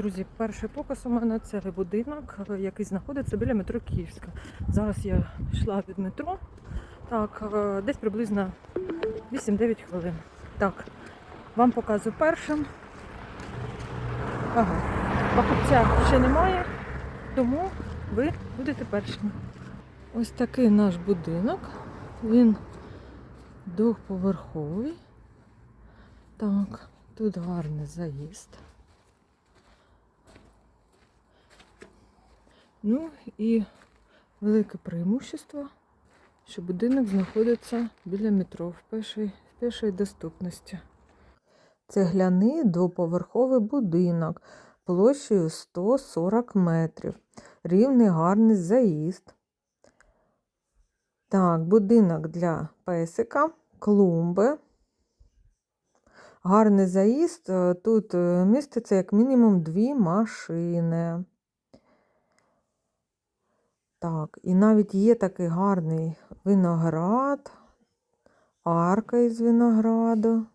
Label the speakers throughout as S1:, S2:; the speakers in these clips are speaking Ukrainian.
S1: Друзі, перший показ у мене це будинок, е, який знаходиться біля метро Київська. Зараз я йшла від метро. Так, е, десь приблизно 8-9 хвилин. Так, вам показую першим. Ага, покупця ще немає, тому ви будете першими. Ось такий наш будинок. Він двохповерховий. Так, тут гарний заїзд. Ну і велике преимущество, що будинок знаходиться біля метро в пешій, в пешій доступності. Цегляний двоповерховий будинок площею 140 метрів. Рівний гарний заїзд. Так, будинок для песика, клумби. Гарний заїзд. Е, Тут е, міститься як мінімум дві машини. Так, і навіть є такий гарний виноград, арка із винограду,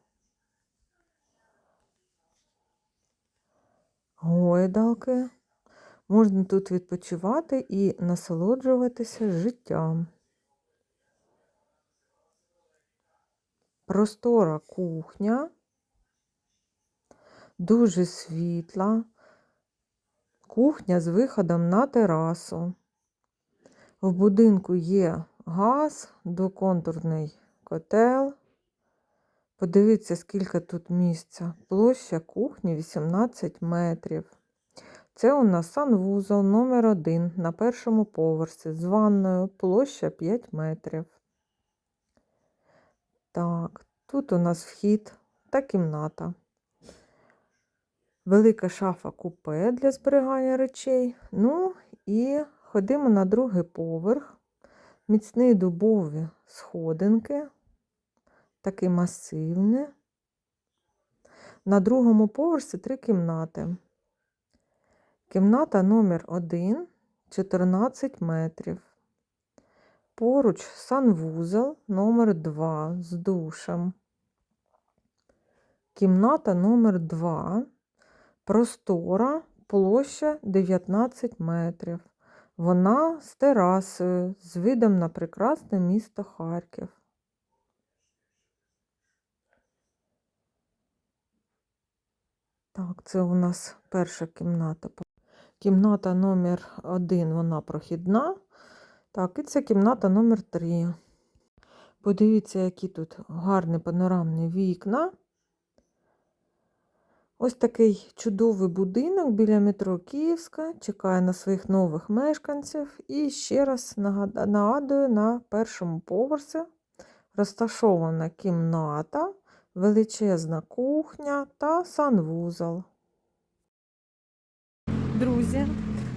S1: гойдалки. Можна тут відпочивати і насолоджуватися життям. Простора кухня, дуже світла, кухня з виходом на терасу. В будинку є газ, двоконтурний котел. Подивіться, скільки тут місця. Площа кухні 18 метрів. Це у нас санвузол номер 1 на першому поверсі з ванною, площа 5 метрів. Так, тут у нас вхід та кімната. Велика шафа купе для зберігання речей. Ну і ходимо на другий поверх. Міцні дубові сходинки, таке масивне. На другому поверсі три кімнати. Кімната номер 1 14 метрів. Поруч санвузол номер 2 з душем. Кімната номер 2 простора, площа 19 метрів. Вона з терасою, з видом на прекрасне місто Харків. Так, це у нас перша кімната. Кімната номер 1 вона прохідна. Так, і це кімната номер 3. Подивіться, які тут гарні панорамні вікна. Ось такий чудовий будинок біля метро Київська чекає на своїх нових мешканців. І ще раз нагад- нагадую, на першому поверсі розташована кімната, величезна кухня та санвузол. Друзі,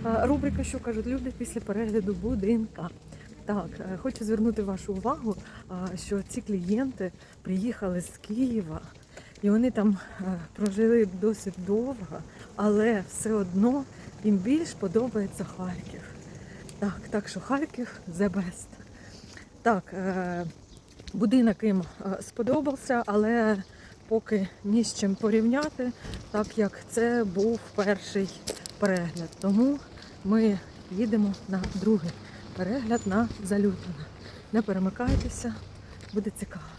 S1: е, рубрика Що кажуть люди після перегляду будинка. Так, е, хочу звернути вашу увагу, е, що ці клієнти приїхали з Києва. І вони там е, прожили досить довго, але все одно їм більш подобається Харків. Так, так що Харків the best. Так, е, будинок їм е, сподобався, але поки ні з чим порівняти, так як це був перший перегляд. Тому ми їдемо на другий перегляд на Залютина. Не перемикайтеся, буде цікаво.